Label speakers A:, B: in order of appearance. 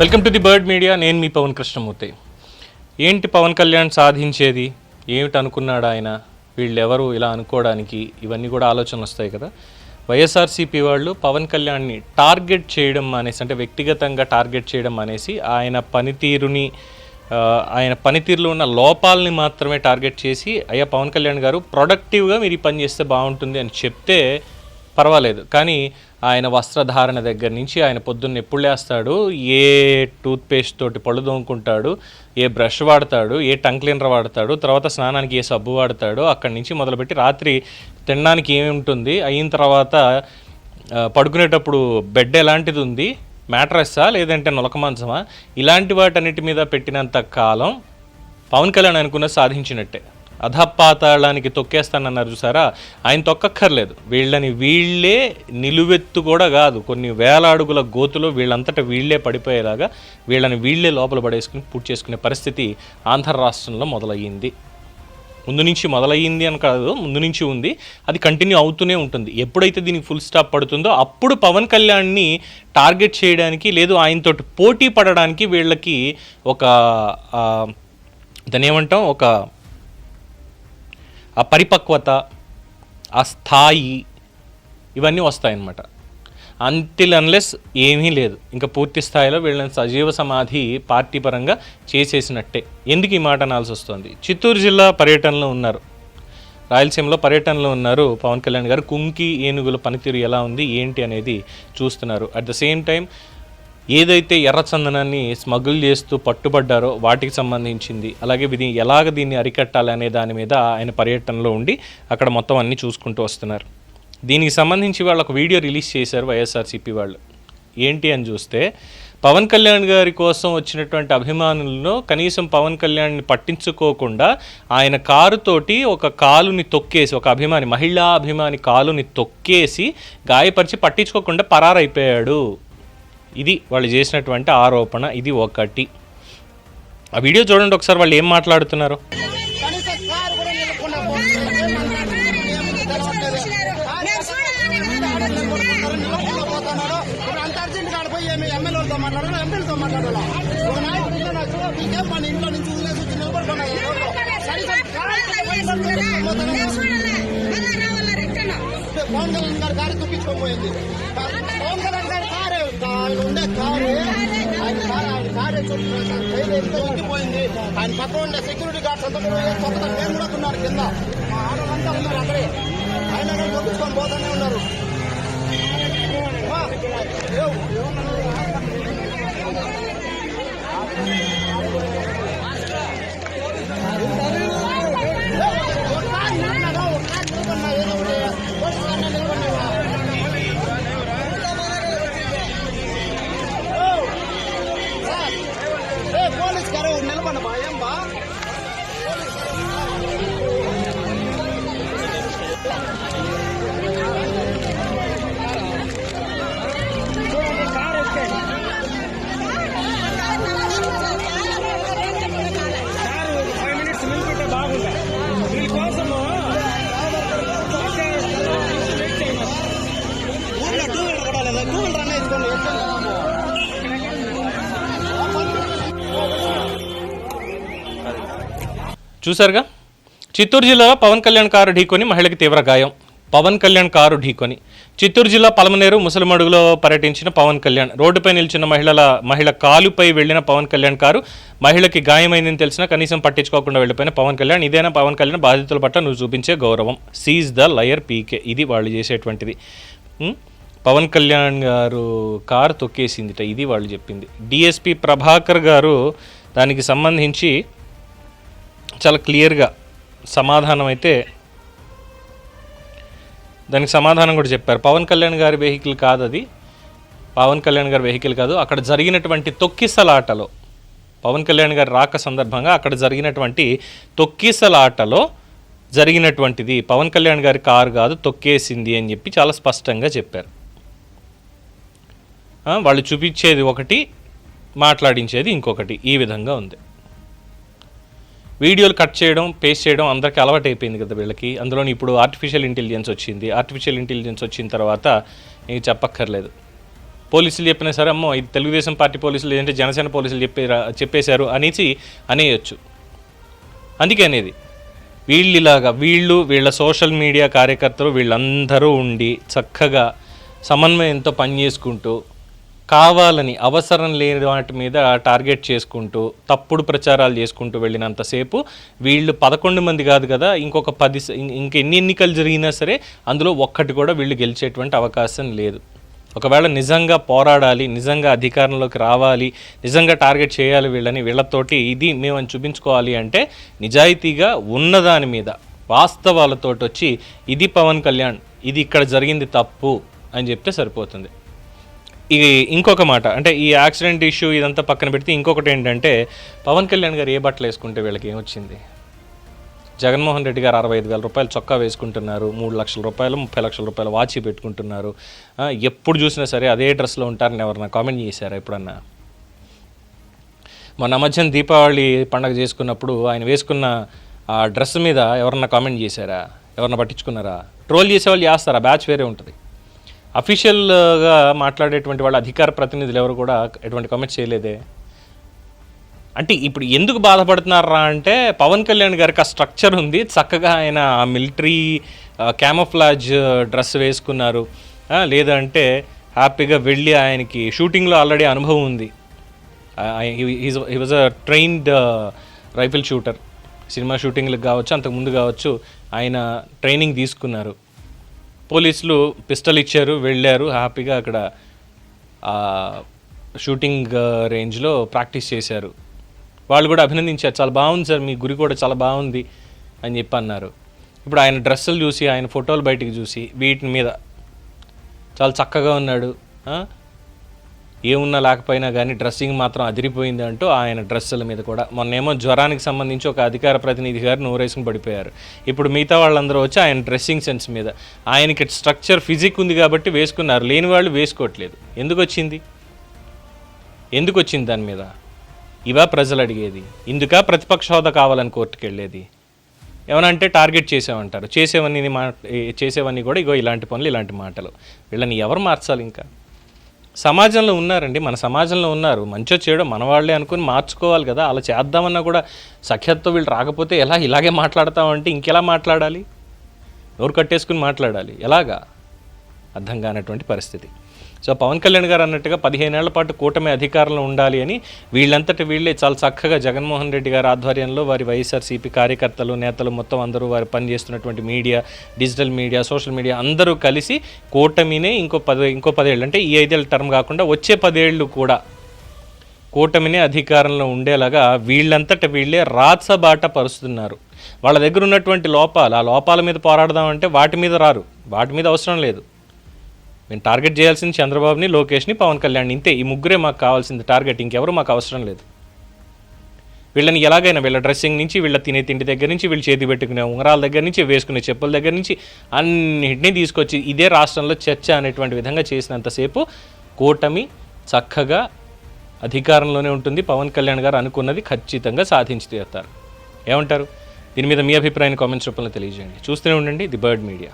A: Welcome to the bird media. నేను మీ పవన్ కృష్ణమూర్తి. ఏంటి పవన్ కళ్యాణ్ సాధించేది? ఏమిటి అనుకున్నాడు ఆయన? వీళ్ళెవరు? ఇలా అనుకోవడానికి ఇవన్నీ కూడా ఆలోచనలు వస్తాయి కదా. వైఎస్ఆర్సీపీ వాళ్ళు పవన్ కళ్యాణ్ని టార్గెట్ చేయడం అనేసి అంటే వ్యక్తిగతంగా టార్గెట్ చేయడం అనేసి ఆయన పనితీరుని ఆయన పనితీరులో ఉన్న లోపాలని మాత్రమే టార్గెట్ చేసి అయ్యా పవన్ కళ్యాణ్ గారు ప్రొడక్టివ్గా మీరు ఈ పని చేస్తే బాగుంటుంది అని చెప్తే పర్వాలేదు. కానీ ఆయన వస్త్రధారణ దగ్గర నుంచి ఆయన పొద్దున్న ఎప్పుడు లేస్తాడు? ఏ టూత్పేస్ట్ తోటి పళ్ళు దొంగుకుంటాడు ఏ బ్రష్ వాడతాడు? ఏ టంగ్ క్లీనర్ వాడతాడు? తర్వాత స్నానానికి ఏ సబ్బు వాడతాడు? అక్కడి నుంచి మొదలుపెట్టి రాత్రి తినడానికి ఏమి ఉంటుంది? అయిన తర్వాత పడుకునేటప్పుడు బెడ్ ఎలాంటిది ఉంది? మ్యాట్రస్సా? లేదంటే నొలక మంచమా ఇలాంటి వాటన్నిటి మీద పెట్టినంత కాలం పవన్ కళ్యాణ్ అనుకున్న సాధించినట్టే. అధపాతాళానికి తొక్కేస్తానన్నారు చూసారా? ఆయన తొక్కక్కర్లేదు. వీళ్ళని వీళ్ళే నిలువెత్తు కూడా కాదు. కొన్ని వేల అడుగుల గోతులో వీళ్ళంతటా వీళ్ళే పడిపోయేలాగా వీళ్ళని వీళ్ళే లోపల పడేసుకుని పూర్తి చేసుకునే పరిస్థితి ఆంధ్ర రాష్ట్రంలో మొదలయ్యింది. ముందు నుంచి మొదలయ్యింది అని కాదు ముందు నుంచి ఉంది. అది కంటిన్యూ అవుతూనే ఉంటుంది. ఎప్పుడైతే దీనికి ఫుల్ స్టాప్ పడుతుందో అప్పుడు పవన్ కళ్యాణ్ని టార్గెట్ చేయడానికి లేదు ఆయనతో పోటీ పడడానికి వీళ్ళకి ఒక దాని ఏమంటాం? ఒక ఆ పరిపక్వత ఆ స్థాయి ఇవన్నీ వస్తాయన్నమాట. అంటిల్ అన్లెస్ ఏమీ లేదు. ఇంకా పూర్తి స్థాయిలో వీళ్ళని సజీవ సమాధి పార్టీ పరంగా చేసేసినట్టే. ఎందుకు ఈ మాట అనాల్సి వస్తుంది? చిత్తూరు జిల్లా పర్యటనలో ఉన్నారు. రాయలసీమలో పర్యటనలో ఉన్నారు పవన్ కళ్యాణ్ గారు. కుంకి ఏనుగుల పనితీరు ఎలా ఉంది? ఏంటి అనేది చూస్తున్నారు. అట్ ద సేమ్ టైం ఏదైతే ఎర్రచందనాన్ని స్మగుల్ చేస్తూ పట్టుబడ్డారో వాటికి సంబంధించింది అలాగే ఇది ఎలాగ దీన్ని అరికట్టాలి అనే దాని మీద ఆయన పర్యటనలో ఉండి అక్కడ మొత్తం అన్ని చూసుకుంటూ వస్తున్నారు. దీనికి సంబంధించి వాళ్ళు ఒక వీడియో రిలీజ్ చేశారు వైఎస్ఆర్సీపీ వాళ్ళు. ఏంటి అని చూస్తే పవన్ కళ్యాణ్ గారి కోసం వచ్చినటువంటి అభిమానులను కనీసం పవన్ కళ్యాణ్ని పట్టించుకోకుండా ఆయన కారుతోటి ఒక కాలుని తొక్కేసి ఒక అభిమాని మహిళా అభిమాని కాలుని తొక్కేసి గాయపరిచి పట్టించుకోకుండా పరారైపోయాడు. ఇది వాళ్ళు చేసినటువంటి ఆరోపణ ఇది ఒకటి ఆ వీడియో చూడండి ఒకసారి వాళ్ళు ఏం మాట్లాడుతున్నారు
B: మాట్లాడాలి ఎంపీలతో ఇంట్లో ఇంట్లో నుంచి వదిలేసి కారు పవన్ కళ్యాణ్ గారి కారు పవన్ కళ్యాణ్ గారి కారే ఆయన ఉండే ఆయన ఆయన కారే ఆయన పక్కన ఉండే సెక్యూరిటీ గార్డ్స్ అంతా కూడా కొత్త నేను కూడా ఉన్నారు కింద. మా ఆడవాళ్ళంతా ఉన్నారు అక్కడే. ఆయన కూడా చూపించుకొని పోతూనే ఉన్నారు. Na ba?
A: చూసారుగా చిత్తూరు జిల్లాలో పవన్ కళ్యాణ్ కారు ఢీకొని మహిళకి తీవ్ర గాయం. పవన్ కళ్యాణ్ కారు ఢీకొని. చిత్తూరు జిల్లా పలమనేరు ముసలిమడుగులో పర్యటించిన పవన్ కళ్యాణ్. రోడ్డుపై నిలిచిన మహిళల మహిళ కాలుపై వెళ్ళిన పవన్ కళ్యాణ్ కారు మహిళకి గాయమైందని తెలిసినా కనీసం పట్టించుకోకుండా వెళ్ళిపోయిన పవన్ కళ్యాణ్. ఇదేనా పవన్ కళ్యాణ్ బాధితుల పట్ల నువ్వు చూపించే గౌరవం? సీజ్ ద లయర్ పీకే ఇది వాళ్ళు చేసేటువంటిది. పవన్ కళ్యాణ్ గారు కారు తొక్కేసిందిట. ఇది వాళ్ళు చెప్పింది. డిఎస్పి ప్రభాకర్ గారు దానికి సంబంధించి చాలా క్లియర్గా సమాధానం అయితే దానికి సమాధానం కూడా చెప్పారు. పవన్ కళ్యాణ్ గారి వెహికల్ కాదు అది. పవన్ కళ్యాణ్ గారి వెహికల్ కాదు. అక్కడ జరిగినటువంటి తొక్కిసలాటలో పవన్ కళ్యాణ్ గారి రాక సందర్భంగా అక్కడ జరిగినటువంటి తొక్కిసలాటలో జరిగినటువంటిది పవన్ కళ్యాణ్ గారి కారు కాదు తొక్కేసింది అని చెప్పి చాలా స్పష్టంగా చెప్పారు. వాళ్ళు చూపించేది ఒకటి మాట్లాడించేది ఇంకొకటి. ఈ విధంగా ఉంది. వీడియోలు కట్ చేయడం పేస్ట్ చేయడం అందరికీ అలవాటు అయిపోయింది కదా వీళ్ళకి. అందులోని ఇప్పుడు ఆర్టిఫిషియల్ ఇంటెలిజెన్స్ వచ్చింది. ఆర్టిఫిషియల్ ఇంటెలిజెన్స్ వచ్చిన తర్వాత నీకు చెప్పక్కర్లేదు. పోలీసులు చెప్పినా సరే అమ్మో ఇది తెలుగుదేశం పార్టీ పోలీసులు ఏంటంటే జనసేన పోలీసులు చెప్పే చెప్పేశారు అనేసి అనేయచ్చు. అందుకే అనేది. వీళ్ళిలాగా వీళ్ళు వీళ్ళ సోషల్ మీడియా కార్యకర్తలు వీళ్ళందరూ ఉండి చక్కగా సమన్వయంతో పనిచేసుకుంటూ కావాలని అవసరం లేని వాటి మీద టార్గెట్ చేసుకుంటూ తప్పుడు ప్రచారాలు చేసుకుంటూ వెళ్ళినంతసేపు వీళ్ళు పదకొండు మంది కాదు కదా ఇంకొక పది స- ఇం- ఇంకెన్ని ఎన్నికలు జరిగినా సరే అందులో ఒక్కటి కూడా వీళ్ళు గెలిచేటువంటి అవకాశం లేదు. ఒకవేళ నిజంగా పోరాడాలి నిజంగా అధికారంలోకి రావాలి నిజంగా టార్గెట్ చేయాలి వీళ్ళని వీళ్ళతోటి ఇది మేము చూపించుకోవాలి అంటే నిజాయితీగా ఉన్నదాని మీద వాస్తవాలతోటి వచ్చి ఇది పవన్ కళ్యాణ్ ఇది ఇక్కడ జరిగింది తప్పు అని చెప్తే సరిపోతుంది. ఇది ఇంకొక మాట అంటే ఈ యాక్సిడెంట్ ఇష్యూ ఇదంతా పక్కన పెడితే ఇంకొకటి ఏంటంటే పవన్ కళ్యాణ్ గారు ఏ బట్టలు వేసుకుంటే వీళ్ళకి ఏమొచ్చింది? జగన్మోహన్ రెడ్డి గారు అరవై ఐదు వేల రూపాయలు చొక్కా వేసుకుంటున్నారు మూడు లక్షల రూపాయలు ముప్పై లక్షల రూపాయలు వాచి పెట్టుకుంటున్నారు. ఎప్పుడు చూసినా సరే అదే డ్రెస్లో ఉంటారని ఎవరన్నా కామెంట్ చేశారా ఎప్పుడన్నా? మొన్న మధ్యన దీపావళి పండగ చేసుకున్నప్పుడు ఆయన వేసుకున్న ఆ డ్రెస్ మీద ఎవరన్నా కామెంట్ చేశారా? ఎవరన్నా పట్టించుకున్నారా? ట్రోల్ చేసేవాళ్ళు చేస్తారా? బ్యాచ్ వేరే ఉంటుంది. అఫీషియల్గా మాట్లాడేటువంటి వాళ్ళ అధికార ప్రతినిధులు ఎవరు కూడా ఎటువంటి కామెంట్స్ చేయలేదే. అంటే ఇప్పుడు ఎందుకు బాధపడుతున్నారా అంటే పవన్ కళ్యాణ్ గారికి ఆ స్ట్రక్చర్ ఉంది. చక్కగా ఆయన మిలిటరీ క్యామోఫ్లాజ్ డ్రెస్ వేసుకున్నారు. లేదంటే హ్యాపీగా వెళ్ళి ఆయనకి షూటింగ్లో ఆల్రెడీ అనుభవం ఉంది. He was a trained rifle shooter cinema షూటింగ్లకు కావచ్చు అంతకు ముందు కావచ్చు ఆయన ట్రైనింగ్ తీసుకున్నారు. పోలీసులు పిస్టల్ ఇచ్చారు వెళ్ళారు హ్యాపీగా అక్కడ షూటింగ్ రేంజ్లో ప్రాక్టీస్ చేశారు. వాళ్ళు కూడా అభినందించారు చాలా బాగుంది సార్ మీ గురి కూడా చాలా బాగుంది అని చెప్పి అన్నారు. ఇప్పుడు ఆయన డ్రెస్సులు చూసి ఆయన ఫోటోలు బయటికి చూసి వీటి మీద చాలా చక్కగా ఉన్నాడు ఏమున్నా లేకపోయినా కానీ డ్రెస్సింగ్ మాత్రం అదిరిపోయింది అంటూ ఆయన డ్రెస్సుల మీద కూడా. మొన్నేమో జ్వరానికి సంబంధించి ఒక అధికార ప్రతినిధి గారు నోరేసుకుని పడిపోయారు. ఇప్పుడు మిగతా వాళ్ళందరూ వచ్చి ఆయన డ్రెస్సింగ్ సెన్స్ మీద. ఆయనకి స్ట్రక్చర్ ఫిజిక్ ఉంది కాబట్టి వేసుకున్నారు. లేని వాళ్ళు వేసుకోవట్లేదు. ఎందుకు వచ్చింది? ఎందుకు వచ్చింది దాని మీద? ఇవా ప్రజలు అడిగేది. ఇందుక ప్రతిపక్ష హోదా కావాలని కోర్టుకు వెళ్ళేది. ఏమనంటే టార్గెట్ చేసామంటారు. చేసేవన్నీ మా చేసేవన్నీ కూడా ఇగో ఇలాంటి పనులు ఇలాంటి మాటలు. వీళ్ళని ఎవరు మార్చాలి ఇంకా? సమాజంలో ఉన్నారండి మన సమాజంలో ఉన్నారు. మంచో చేయడం మన వాళ్ళే అనుకుని మార్చుకోవాలి కదా అలా చేద్దామన్నా కూడా సఖ్యతతో వీళ్ళు రాకపోతే ఎలా ఇలాగే మాట్లాడతామంటే ఇంకెలా మాట్లాడాలి? నోరు కట్టేసుకుని మాట్లాడాలి. ఎలాగా? అర్థం కానటువంటి పరిస్థితి. సో పవన్ కళ్యాణ్ గారు అన్నట్టుగా పదిహేనేళ్ళ పాటు కూటమి అధికారంలో ఉండాలి అని వీళ్ళంతటి వీళ్ళే చాలా చక్కగా జగన్మోహన్ రెడ్డి గారి ఆధ్వర్యంలో వారి వైఎస్ఆర్సీపీ కార్యకర్తలు నేతలు మొత్తం అందరూ వారు పనిచేస్తున్నటువంటి media digital media social media అందరూ కలిసి కూటమినే ఇంకో పది ఇంకో పదేళ్ళు అంటే ఈ ఐదేళ్ళ టర్మ్ కాకుండా వచ్చే పదేళ్ళు కూడా కూటమిని అధికారంలో ఉండేలాగా వీళ్ళంతట వీళ్ళే రాత్సబాట పరుస్తున్నారు. వాళ్ళ దగ్గర ఉన్నటువంటి లోపాలు ఆ లోపాల మీద పోరాడదామంటే వాటి మీద రారు. వాటి మీద అవసరం లేదు. మేము టార్గెట్ చేయాల్సింది చంద్రబాబుని లోకేష్ని పవన్ కళ్యాణ్ ఇంతే ఈ ముగ్గురే మాకు కావాల్సింది టార్గెట్. ఇంకెవరు మాకు అవసరం లేదు. వీళ్ళని ఎలాగైనా వీళ్ళ డ్రెస్సింగ్ నుంచి వీళ్ళ తినే తిండి దగ్గర నుంచి వీళ్ళు చేతి పెట్టుకునే ఉంగరాల దగ్గర నుంచి వేసుకునే చెప్పుల దగ్గర నుంచి అన్నింటినీ తీసుకొచ్చి ఇదే రాష్ట్రంలో చర్చ అనేటువంటి విధంగా చేసినంతసేపు కూటమి చక్కగా అధికారంలోనే ఉంటుంది. పవన్ కళ్యాణ్ గారు అనుకున్నది ఖచ్చితంగా సాధించి తీరుతారు. ఏమంటారు? దీని మీద మీ అభిప్రాయాన్ని కామెంట్స్ రూపంలో తెలియజేయండి. చూస్తూనే ఉండండి ది బర్డ్ మీడియా.